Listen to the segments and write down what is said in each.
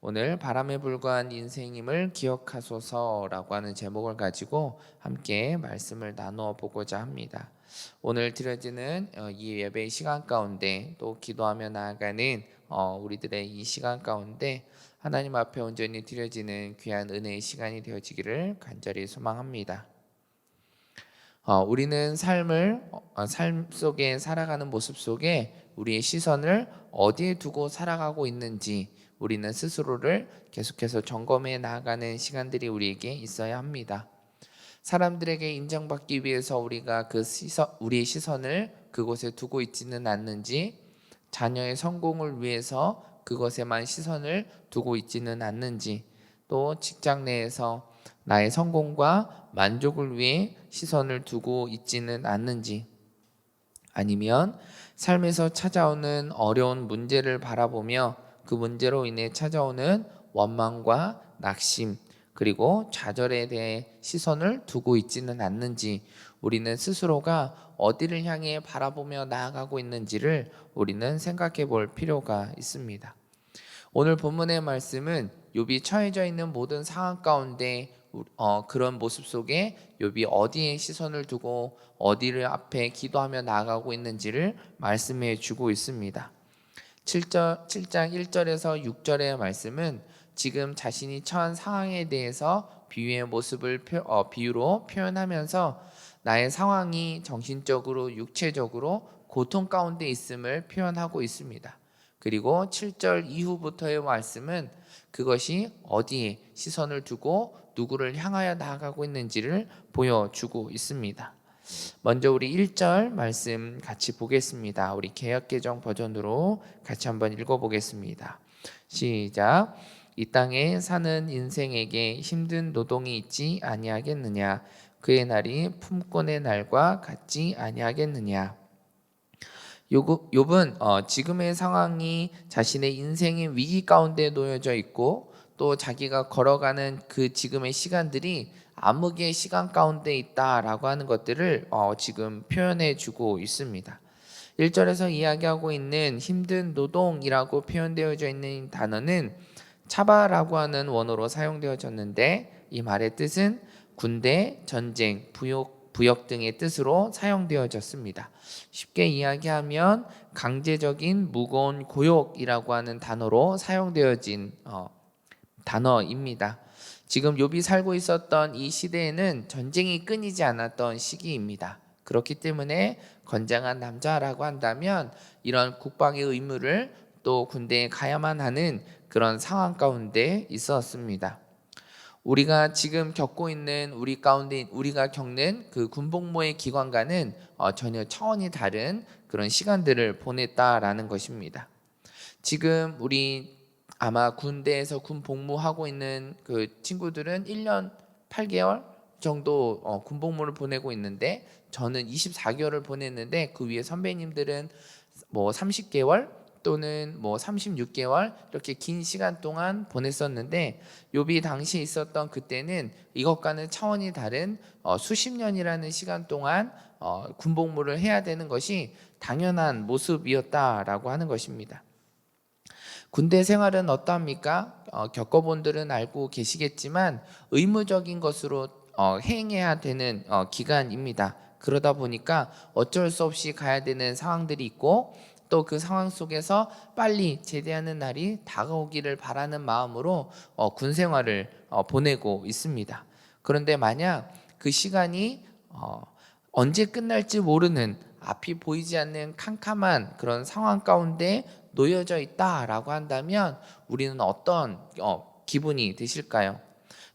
오늘 바람에 불과한 인생임을 기억하소서라고 하는 제목을 가지고 함께 말씀을 나누어 보고자 합니다. 오늘 드려지는 어, 이 예배 시간 가운데 또 기도하며 나아가는 어, 우리들의 이 시간 가운데 하나님 앞에 온전히 드려지는 귀한 은혜의 시간이 되어지기를 간절히 소망합니다. 어, 우리는 삶을 어, 삶 속에 살아가는 모습 속에 우리의 시선을 어디에 두고 살아가고 있는지 우리는 스스로를 계속해서 점검해 나아가는 시간들이 우리에게 있어야 합니다. 사람들에게 인정받기 위해서 우리가 그 시선, 우리의 시선을 그곳에 두고 있지는 않는지, 자녀의 성공을 위해서 그것에만 시선을 두고 있지는 않는지, 또 직장 내에서 나의 성공과 만족을 위해 시선을 두고 있지는 않는지, 아니면 삶에서 찾아오는 어려운 문제를 바라보며 그 문제로 인해 찾아오는 원망과 낙심 그리고 좌절에 대해 시선을 두고 있지는 않는지 우리는 스스로가 어디를 향해 바라보며 나아가고 있는지를 우리는 생각해 볼 필요가 있습니다. 오늘 본문의 말씀은 욥이 처해져 있는 모든 상황 가운데 어, 그런 모습 속에 욥이 어디에 시선을 두고 어디를 앞에 기도하며 나아가고 있는지를 말씀해 주고 있습니다. 7절, 7장 1절에서 6절의 말씀은 지금 자신이 처한 상황에 대해서 비유의 모습을 표, 어, 비유로 표현하면서 나의 상황이 정신적으로 육체적으로 고통 가운데 있음을 표현하고 있습니다. 그리고 7절 이후부터의 말씀은 그것이 어디에 시선을 두고 누구를 향하여 나아가고 있는지를 보여주고 있습니다. 먼저 우리 1절 말씀 같이 보겠습니다. 우리 개혁 개정 버전으로 같이 한번 읽어 보겠습니다. 시작. 이 땅에 사는 인생에게 힘든 노동이 있지 아니하겠느냐? 그의 날이 품꾼의 날과 같지 아니하겠느냐? 욥은 어, 지금의 상황이 자신의 인생의 위기 가운데 놓여져 있고 또 자기가 걸어가는 그 지금의 시간들이 암흑의 시간 가운데 있다라고 하는 것들을 어, 지금 표현해 주고 있습니다. 1절에서 이야기하고 있는 힘든 노동이라고 표현되어져 있는 단어는 차바라고 하는 원어로 사용되어졌는데 이 말의 뜻은 군대, 전쟁, 부역, 부역 등의 뜻으로 사용되어졌습니다. 쉽게 이야기하면 강제적인 무거운 고욕이라고 하는 단어로 사용되어진 어, 단어입니다. 지금 욥이 살고 있었던 이 시대에는 전쟁이 끊이지 않았던 시기입니다. 그렇기 때문에 건장한 남자라고 한다면 이런 국방의 의무를 또 군대에 가야만 하는 그런 상황 가운데 있었습니다. 우리가 지금 겪고 있는 우리 가운데 우리가 겪는 그 군복무의 기관과는 어, 전혀 차원이 다른 그런 시간들을 보냈다라는 것입니다. 지금 우리 아마 군대에서 군 복무하고 있는 그 친구들은 1년 8개월 정도 어, 군 복무를 보내고 있는데 저는 24개월을 보냈는데 그 위에 선배님들은 뭐 30개월 또는 뭐 36개월 이렇게 긴 시간 동안 보냈었는데 요비 당시 있었던 그때는 이것과는 차원이 다른 어, 수십 년이라는 시간 동안 어, 군복무를 해야 되는 것이 당연한 모습이었다라고 하는 것입니다. 군대 생활은 어떠합니까? 어, 겪어본들은 알고 계시겠지만 의무적인 것으로 어, 행해야 되는 어, 기간입니다. 그러다 보니까 어쩔 수 없이 가야 되는 상황들이 있고 또 그 상황 속에서 빨리 제대하는 날이 다가오기를 바라는 마음으로 어, 군 생활을 어, 보내고 있습니다. 그런데 만약 그 시간이 어, 언제 끝날지 모르는 앞이 보이지 않는 캄캄한 그런 상황 가운데 놓여져 있다라고 한다면 우리는 어떤 어, 기분이 드실까요?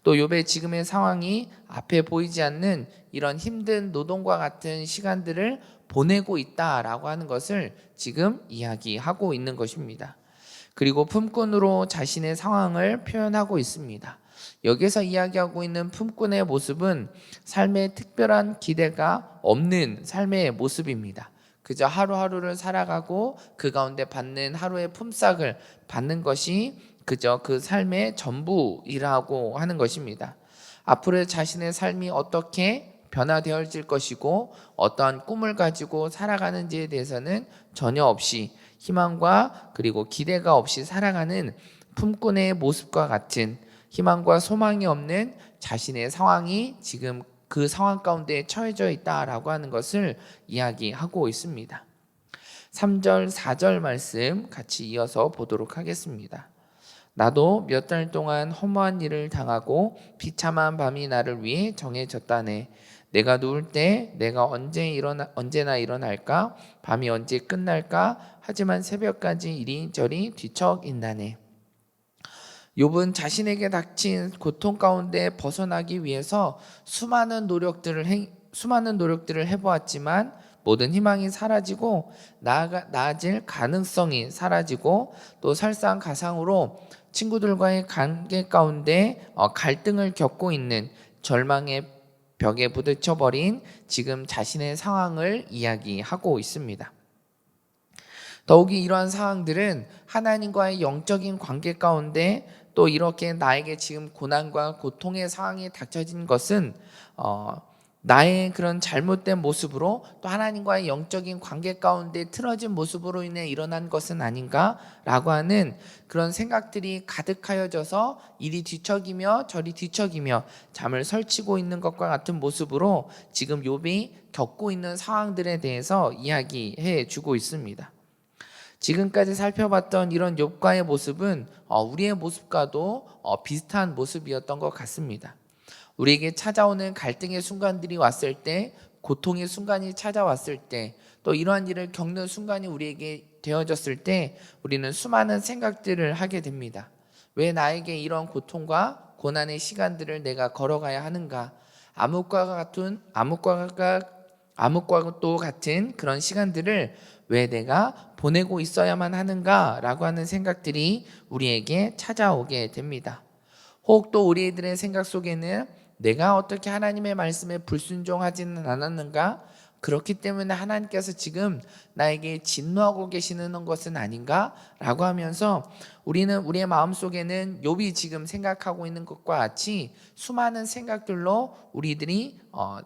또 요배 지금의 상황이 앞에 보이지 않는 이런 힘든 노동과 같은 시간들을 보내고 있다라고 하는 것을 지금 이야기하고 있는 것입니다. 그리고 품꾼으로 자신의 상황을 표현하고 있습니다. 여기서 이야기하고 있는 품꾼의 모습은 삶에 특별한 기대가 없는 삶의 모습입니다. 그저 하루하루를 살아가고 그 가운데 받는 하루의 품삯을 받는 것이 그저 그 삶의 전부이라고 하는 것입니다. 앞으로 자신의 삶이 어떻게 변화되어질 것이고 어떠한 꿈을 가지고 살아가는지에 대해서는 전혀 없이 희망과 그리고 기대가 없이 살아가는 품꾼의 모습과 같은 희망과 소망이 없는 자신의 상황이 지금 그 상황 가운데 처해져 있다라고 하는 것을 이야기하고 있습니다. 3절, 4절 말씀 같이 이어서 보도록 하겠습니다. 나도 몇 달 동안 허무한 일을 당하고 비참한 밤이 나를 위해 정해졌다네. 내가 누울 때 내가 언제 일어나 언제나 일어날까? 밤이 언제 끝날까? 하지만 새벽까지 이리저리 뒤척인다네. 욥은 자신에게 닥친 고통 가운데 벗어나기 위해서 수많은 노력들을 해, 수많은 노력들을 해보았지만 모든 희망이 사라지고 나아가, 나아질 가능성이 사라지고 또 설상가상으로 친구들과의 관계 가운데 어, 갈등을 겪고 있는 절망의 벽에 부딪혀 버린 지금 자신의 상황을 이야기하고 있습니다. 더욱이 이러한 상황들은 하나님과의 영적인 관계 가운데 또 이렇게 나에게 지금 고난과 고통의 상황이 닥쳐진 것은 어, 나의 그런 잘못된 모습으로 또 하나님과의 영적인 관계 가운데 틀어진 모습으로 인해 일어난 것은 아닌가라고 하는 그런 생각들이 가득하여져서 이리 뒤척이며 저리 뒤척이며 잠을 설치고 있는 것과 같은 모습으로 지금 욥이 겪고 있는 상황들에 대해서 이야기해 주고 있습니다. 지금까지 살펴봤던 이런 욥과의 모습은 어, 우리의 모습과도 어, 비슷한 모습이었던 것 같습니다. 우리에게 찾아오는 갈등의 순간들이 왔을 때, 고통의 순간이 찾아왔을 때, 또 이러한 일을 겪는 순간이 우리에게 되어졌을 때, 우리는 수많은 생각들을 하게 됩니다. 왜 나에게 이런 고통과 고난의 시간들을 내가 걸어가야 하는가? 암흑과 같은 암흑과 암흑과도 같은 그런 시간들을 왜 내가 보내고 있어야만 하는가라고 하는 생각들이 우리에게 찾아오게 됩니다. 혹 또 우리들의 생각 속에는 내가 어떻게 하나님의 말씀에 불순종하지는 않았는가? 그렇기 때문에 하나님께서 지금 나에게 진노하고 계시는 것은 아닌가? 라고 하면서 우리는 우리의 마음 속에는 욥이 지금 생각하고 있는 것과 같이 수많은 생각들로 우리들이 어,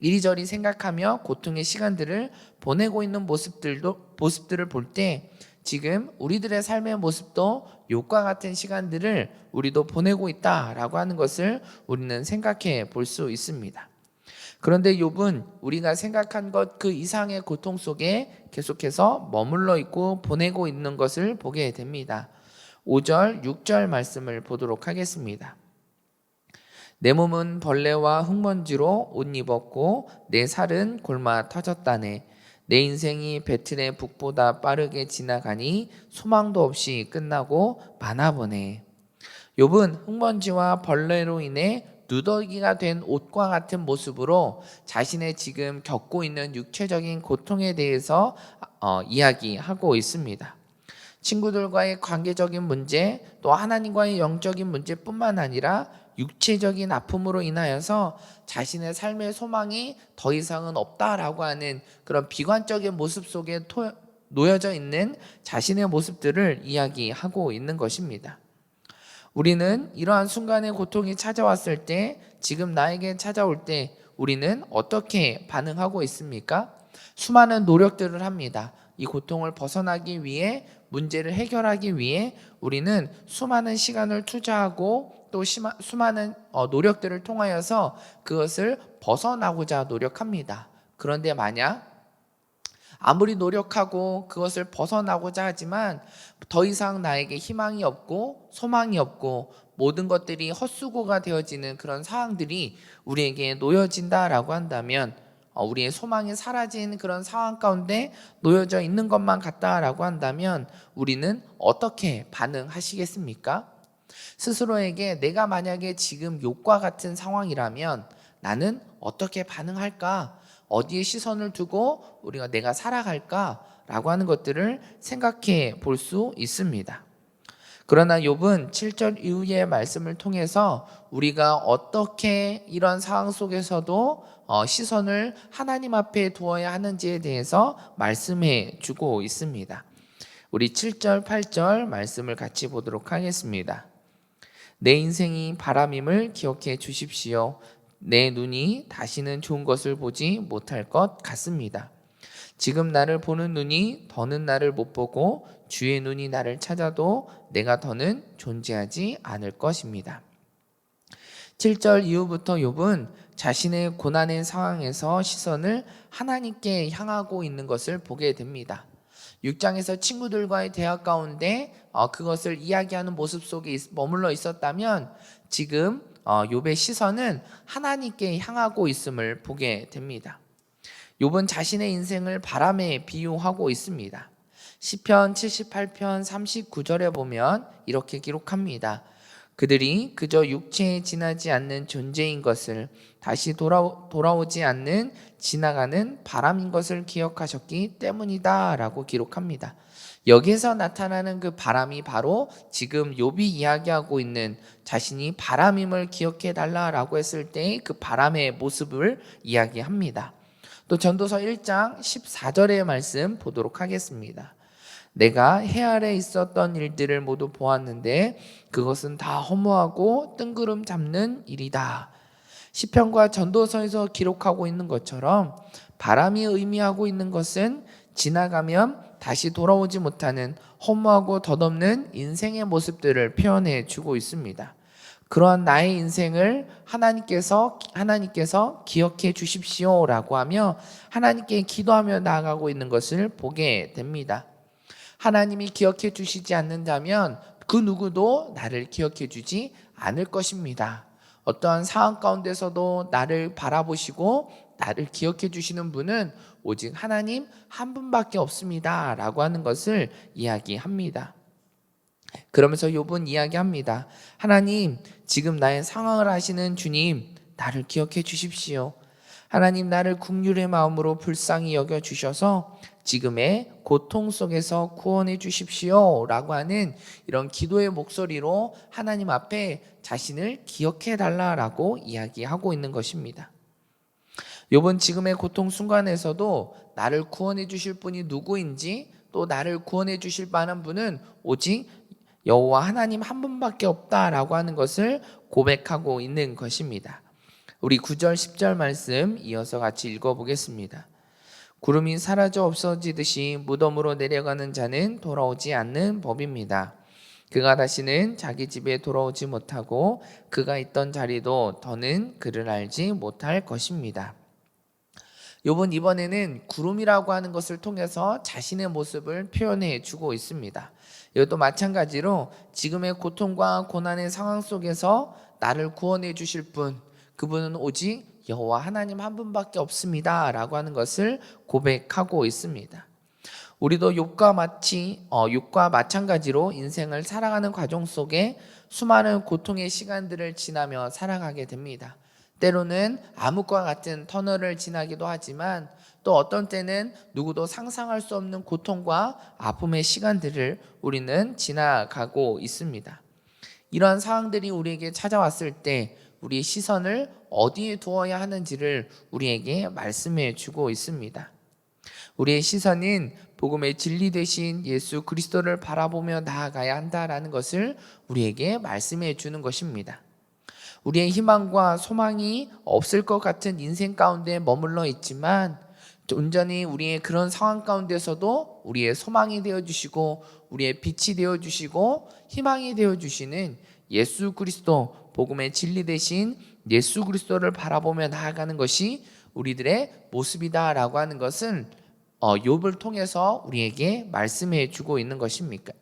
이리저리 생각하며 고통의 시간들을 보내고 있는 모습들도 모습들을 볼 때 지금 우리들의 삶의 모습도 욕과 같은 시간들을 우리도 보내고 있다라고 하는 것을 우리는 생각해 볼 수 있습니다. 그런데 욥은 우리가 생각한 것 그 이상의 고통 속에 계속해서 머물러 있고 보내고 있는 것을 보게 됩니다. 5절, 6절 말씀을 보도록 하겠습니다. 내 몸은 벌레와 흙먼지로 옷 입었고 내 살은 골마 터졌다네. 내 인생이 배틀의 북보다 빠르게 지나가니 소망도 없이 끝나고 마나 보네. 욥은 흙먼지와 벌레로 인해 누더기가 된 옷과 같은 모습으로 자신의 지금 겪고 있는 육체적인 고통에 대해서 어, 이야기하고 있습니다. 친구들과의 관계적인 문제, 또 하나님과의 영적인 문제뿐만 아니라 육체적인 아픔으로 인하여서 자신의 삶의 소망이 더 이상은 없다라고 하는 그런 비관적인 모습 속에 토, 놓여져 있는 자신의 모습들을 이야기하고 있는 것입니다. 우리는 이러한 순간의 고통이 찾아왔을 때, 지금 나에게 찾아올 때, 우리는 어떻게 반응하고 있습니까? 수많은 노력들을 합니다. 이 고통을 벗어나기 위해, 문제를 해결하기 위해 우리는 수많은 시간을 투자하고 또 수많은 어, 노력들을 통하여서 그것을 벗어나고자 노력합니다. 그런데 만약 아무리 노력하고 그것을 벗어나고자 하지만 더 이상 나에게 희망이 없고 소망이 없고 모든 것들이 헛수고가 되어지는 그런 상황들이 우리에게 놓여진다라고 한다면 어, 우리의 소망이 사라진 그런 상황 가운데 놓여져 있는 것만 같다라고 한다면 우리는 어떻게 반응하시겠습니까? 스스로에게 내가 만약에 지금 욕과 같은 상황이라면 나는 어떻게 반응할까? 어디에 시선을 두고 우리가 내가 살아갈까? 라고 하는 것들을 생각해 볼 수 있습니다. 그러나 욥은 7절 이후의 말씀을 통해서 우리가 어떻게 이런 상황 속에서도 어, 시선을 하나님 앞에 두어야 하는지에 대해서 말씀해 주고 있습니다. 우리 7절, 8절 말씀을 같이 보도록 하겠습니다. 내 인생이 바람임을 기억해 주십시오. 내 눈이 다시는 좋은 것을 보지 못할 것 같습니다. 지금 나를 보는 눈이 더는 나를 못 보고 주의 눈이 나를 찾아도 내가 더는 존재하지 않을 것입니다. 7절 이후부터 욥은 자신의 고난의 상황에서 시선을 하나님께 향하고 있는 것을 보게 됩니다. 6장에서 친구들과의 대화 가운데 어, 그것을 이야기하는 모습 속에 있- 머물러 있었다면 지금 어, 욥의 시선은 하나님께 향하고 있음을 보게 됩니다. 욥은 자신의 인생을 바람에 비유하고 있습니다. 시편 78편 39절에 보면 이렇게 기록합니다. 그들이 그저 육체에 지나지 않는 존재인 것을 다시 돌아, 돌아오지 않는 지나가는 바람인 것을 기억하셨기 때문이다 라고 기록합니다. 여기서 나타나는 그 바람이 바로 지금 욥이 이야기하고 있는 자신이 바람임을 기억해 달라라고 했을 때의 그 바람의 모습을 이야기합니다. 또 전도서 1장 14절의 말씀 보도록 하겠습니다. 내가 해 아래 있었던 일들을 모두 보았는데 그것은 다 허무하고 뜬구름 잡는 일이다. 시편과 전도서에서 기록하고 있는 것처럼 바람이 의미하고 있는 것은 지나가면 다시 돌아오지 못하는 허무하고 덧없는 인생의 모습들을 표현해 주고 있습니다. 그러한 나의 인생을 하나님께서 하나님께서 기억해 주십시오라고 하며 하나님께 기도하며 나아가고 있는 것을 보게 됩니다. 하나님이 기억해 주시지 않는다면 그 누구도 나를 기억해 주지 않을 것입니다. 어떠한 상황 가운데서도 나를 바라보시고 나를 기억해 주시는 분은 오직 하나님 한 분밖에 없습니다. 라고 하는 것을 이야기합니다. 그러면서 욥은 이야기합니다. 하나님, 지금 나의 상황을 아시는 주님, 나를 기억해 주십시오. 하나님 나를 국률의 마음으로 불쌍히 여겨 주셔서 지금의 고통 속에서 구원해 주십시오라고 하는 이런 기도의 목소리로 하나님 앞에 자신을 기억해 달라라고 이야기하고 있는 것입니다. 욥은 지금의 고통 순간에서도 나를 구원해 주실 분이 누구인지 또 나를 구원해 주실 만한 분은 오직 여호와 하나님 한 분밖에 없다라고 하는 것을 고백하고 있는 것입니다. 우리 9절 10절 말씀 이어서 같이 읽어 보겠습니다. 구름이 사라져 없어지듯이 무덤으로 내려가는 자는 돌아오지 않는 법입니다. 그가 다시는 자기 집에 돌아오지 못하고 그가 있던 자리도 더는 그를 알지 못할 것입니다. 요번 이번에는 구름이라고 하는 것을 통해서 자신의 모습을 표현해 주고 있습니다. 이것도 마찬가지로 지금의 고통과 고난의 상황 속에서 나를 구원해 주실 분, 그분은 오직 여호와 하나님 한 분밖에 없습니다라고 하는 것을 고백하고 있습니다. 우리도 욥과 마치 어, 욥과 마찬가지로 인생을 살아가는 과정 속에 수많은 고통의 시간들을 지나며 살아가게 됩니다. 때로는 암흑과 같은 터널을 지나기도 하지만 또 어떤 때는 누구도 상상할 수 없는 고통과 아픔의 시간들을 우리는 지나가고 있습니다. 이러한 상황들이 우리에게 찾아왔을 때 우리의 시선을 어디에 두어야 하는지를 우리에게 말씀해 주고 있습니다. 우리의 시선은 복음의 진리 되신 예수 그리스도를 바라보며 나아가야 한다라는 것을 우리에게 말씀해 주는 것입니다. 우리의 희망과 소망이 없을 것 같은 인생 가운데 머물러 있지만 온전히 우리의 그런 상황 가운데서도 우리의 소망이 되어 주시고 우리의 빛이 되어 주시고 희망이 되어 주시는 예수 그리스도 복음의 진리 대신 예수 그리스도를 바라보며 나아가는 것이 우리들의 모습이다라고 하는 것은 어, 욥을 통해서 우리에게 말씀해 주고 있는 것입니까?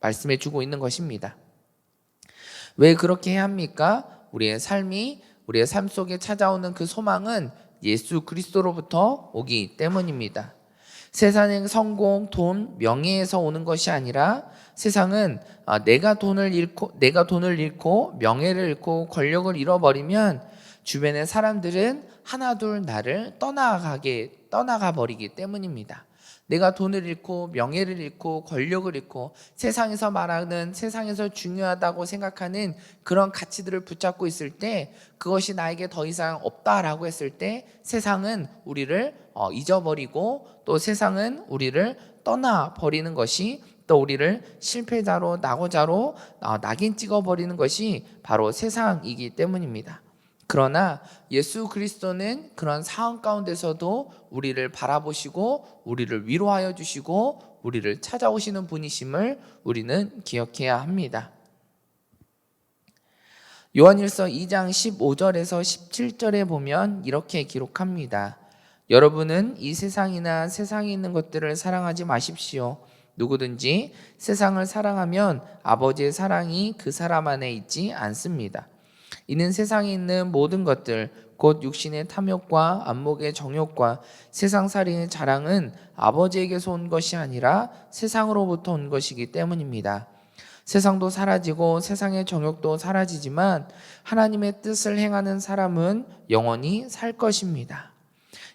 말씀해 주고 있는 것입니다. 왜 그렇게 해야 합니까? 우리의 삶이 우리의 삶 속에 찾아오는 그 소망은 예수 그리스도로부터 오기 때문입니다. 세상의 성공, 돈, 명예에서 오는 것이 아니라 세상은 아, 내가 돈을 잃고 내가 돈을 잃고 명예를 잃고 권력을 잃어버리면 주변의 사람들은 하나둘 나를 떠나가게 떠나가 버리기 때문입니다. 내가 돈을 잃고 명예를 잃고 권력을 잃고 세상에서 말하는 세상에서 중요하다고 생각하는 그런 가치들을 붙잡고 있을 때 그것이 나에게 더 이상 없다라고 했을 때 세상은 우리를 어, 잊어버리고 또 세상은 우리를 떠나 버리는 것이 또 우리를 실패자로 낙오자로 어, 낙인 찍어 버리는 것이 바로 세상이기 때문입니다. 그러나 예수 그리스도는 그런 상황 가운데서도 우리를 바라보시고 우리를 위로하여 주시고 우리를 찾아오시는 분이심을 우리는 기억해야 합니다. 요한일서 2장 15절에서 17절에 보면 이렇게 기록합니다. 여러분은 이 세상이나 세상에 있는 것들을 사랑하지 마십시오. 누구든지 세상을 사랑하면 아버지의 사랑이 그 사람 안에 있지 않습니다. 이는 세상에 있는 모든 것들, 곧 육신의 탐욕과 안목의 정욕과 세상살이의 자랑은 아버지에게서 온 것이 아니라 세상으로부터 온 것이기 때문입니다. 세상도 사라지고 세상의 정욕도 사라지지만 하나님의 뜻을 행하는 사람은 영원히 살 것입니다.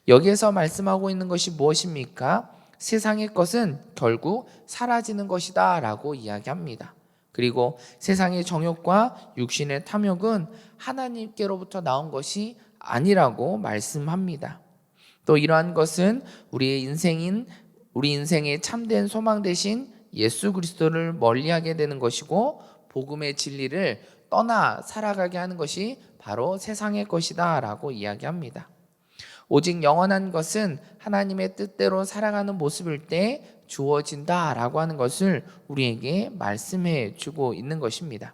여기에서 말씀하고 있는 것이 무엇입니까? 세상의 것은 결국 사라지는 것이다 라고 이야기합니다. 그리고 세상의 정욕과 육신의 탐욕은 하나님께로부터 나온 것이 아니라고 말씀합니다. 또 이러한 것은 우리의 인생인 우리 인생의 참된 소망 대신 예수 그리스도를 멀리하게 되는 것이고 복음의 진리를 떠나 살아가게 하는 것이 바로 세상의 것이다라고 이야기합니다. 오직 영원한 것은 하나님의 뜻대로 살아가는 모습일 때 주어진다라고 하는 것을 우리에게 말씀해 주고 있는 것입니다.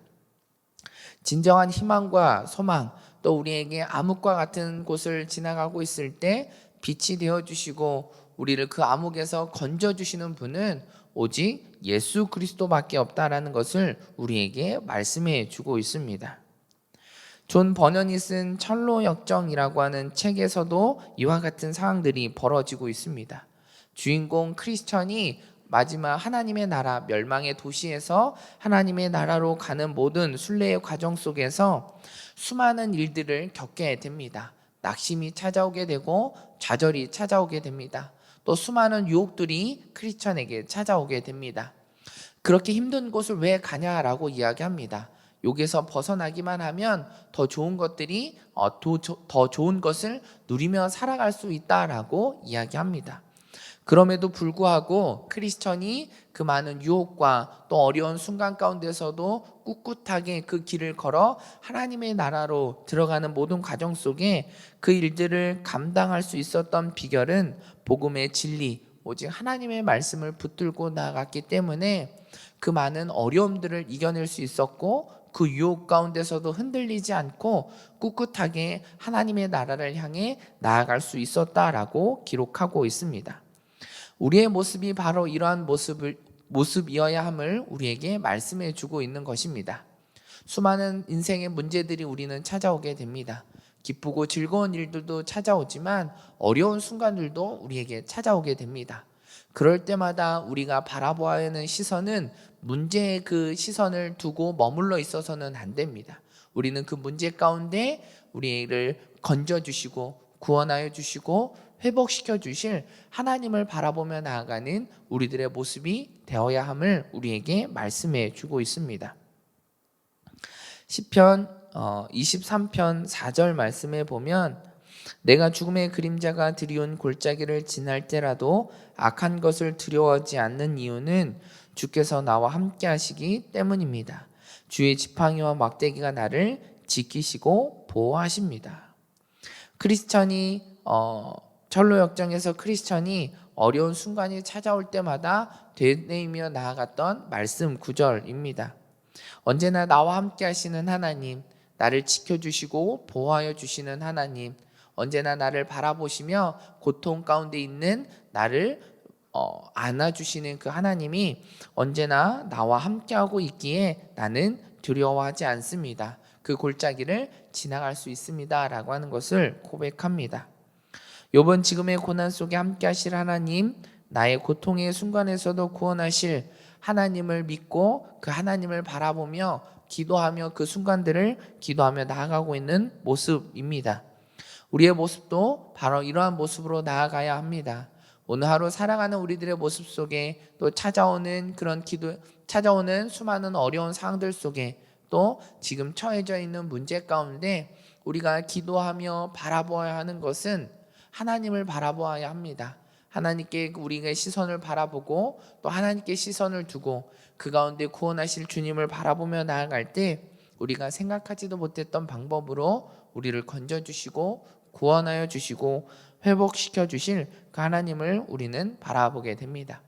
진정한 희망과 소망, 또 우리에게 암흑과 같은 곳을 지나가고 있을 때 빛이 되어 주시고 우리를 그 암흑에서 건져 주시는 분은 오직 예수 그리스도밖에 없다라는 것을 우리에게 말씀해 주고 있습니다. 존 버넌이 쓴 철로 역정이라고 하는 책에서도 이와 같은 상황들이 벌어지고 있습니다. 주인공 크리스천이 마지막 하나님의 나라 멸망의 도시에서 하나님의 나라로 가는 모든 순례의 과정 속에서 수많은 일들을 겪게 됩니다. 낙심이 찾아오게 되고 좌절이 찾아오게 됩니다. 또 수많은 유혹들이 크리스천에게 찾아오게 됩니다. 그렇게 힘든 곳을 왜 가냐라고 이야기합니다. 여기서 벗어나기만 하면 더 좋은 것들이 어, 더 좋은 것을 누리며 살아갈 수 있다라고 이야기합니다. 그럼에도 불구하고 크리스천이 그 많은 유혹과 또 어려운 순간 가운데서도 꿋꿋하게 그 길을 걸어 하나님의 나라로 들어가는 모든 과정 속에 그 일들을 감당할 수 있었던 비결은 복음의 진리, 오직 하나님의 말씀을 붙들고 나아갔기 때문에 그 많은 어려움들을 이겨낼 수 있었고 그 유혹 가운데서도 흔들리지 않고 꿋꿋하게 하나님의 나라를 향해 나아갈 수 있었다라고 기록하고 있습니다. 우리의 모습이 바로 이러한 모습을 모습이어야 함을 우리에게 말씀해 주고 있는 것입니다. 수많은 인생의 문제들이 우리는 찾아오게 됩니다. 기쁘고 즐거운 일들도 찾아오지만 어려운 순간들도 우리에게 찾아오게 됩니다. 그럴 때마다 우리가 바라보아야 하는 시선은 문제의 그 시선을 두고 머물러 있어서는 안 됩니다. 우리는 그 문제 가운데 우리를 건져 주시고 구원하여 주시고 회복시켜 주실 하나님을 바라보며 나아가는 우리들의 모습이 되어야 함을 우리에게 말씀해 주고 있습니다. 시편 23편 어, 4절 말씀에 보면 내가 죽음의 그림자가 드리운 골짜기를 지날 때라도 악한 것을 두려워하지 않는 이유는 주께서 나와 함께 하시기 때문입니다. 주의 지팡이와 막대기가 나를 지키시고 보호하십니다. 크리스천이 어, 철로 역정에서 크리스천이 어려운 순간이 찾아올 때마다 되뇌이며 나아갔던 말씀 구절입니다. 언제나 나와 함께 하시는 하나님, 나를 지켜주시고 보호하여 주시는 하나님, 언제나 나를 바라보시며 고통 가운데 있는 나를 어, 안아주시는 그 하나님이 언제나 나와 함께하고 있기에 나는 두려워하지 않습니다. 그 골짜기를 지나갈 수 있습니다 라고 하는 것을 고백합니다. 요번 지금의 고난 속에 함께 하실 하나님, 나의 고통의 순간에서도 구원하실 하나님을 믿고 그 하나님을 바라보며 기도하며 그 순간들을 기도하며 나아가고 있는 모습입니다. 우리의 모습도 바로 이러한 모습으로 나아가야 합니다. 오늘 하루 살아가는 우리들의 모습 속에 또 찾아오는 그런 기도, 찾아오는 수많은 어려운 상황들 속에 또 지금 처해져 있는 문제 가운데 우리가 기도하며 바라보아야 하는 것은 하나님을 바라보아야 합니다. 하나님께 우리의 시선을 바라보고 또 하나님께 시선을 두고 그 가운데 구원하실 주님을 바라보며 나아갈 때 우리가 생각하지도 못했던 방법으로 우리를 건져 주시고 구원하여 주시고 회복시켜 주실 그 하나님을 우리는 바라보게 됩니다.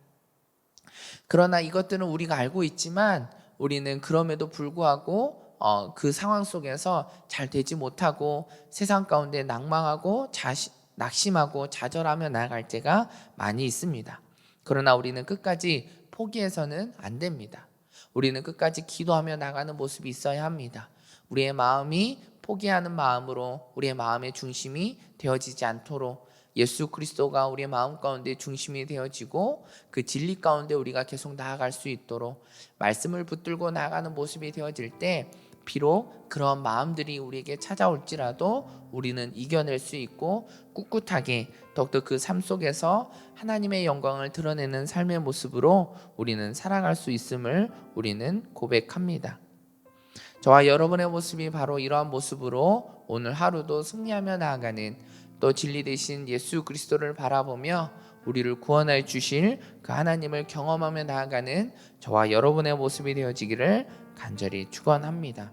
그러나 이것들은 우리가 알고 있지만 우리는 그럼에도 불구하고 어, 그 상황 속에서 잘 되지 못하고 세상 가운데 낭망하고 자시, 낙심하고 좌절하며 나아갈 때가 많이 있습니다. 그러나 우리는 끝까지 포기해서는 안 됩니다. 우리는 끝까지 기도하며 나가는 모습이 있어야 합니다. 우리의 마음이 포기하는 마음으로 우리의 마음의 중심이 되어지지 않도록 예수 그리스도가 우리의 마음 가운데 중심이 되어지고 그 진리 가운데 우리가 계속 나아갈 수 있도록 말씀을 붙들고 나아가는 모습이 되어질 때 비록 그런 마음들이 우리에게 찾아올지라도 우리는 이겨낼 수 있고 꿋꿋하게 더욱더 그 삶 속에서 하나님의 영광을 드러내는 삶의 모습으로 우리는 살아갈 수 있음을 우리는 고백합니다. 저와 여러분의 모습이 바로 이러한 모습으로 오늘 하루도 승리하며 나아가는 또 진리 되신 예수 그리스도를 바라보며 우리를 구원하여 주실 그 하나님을 경험하며 나아가는 저와 여러분의 모습이 되어지기를 간절히 축원합니다.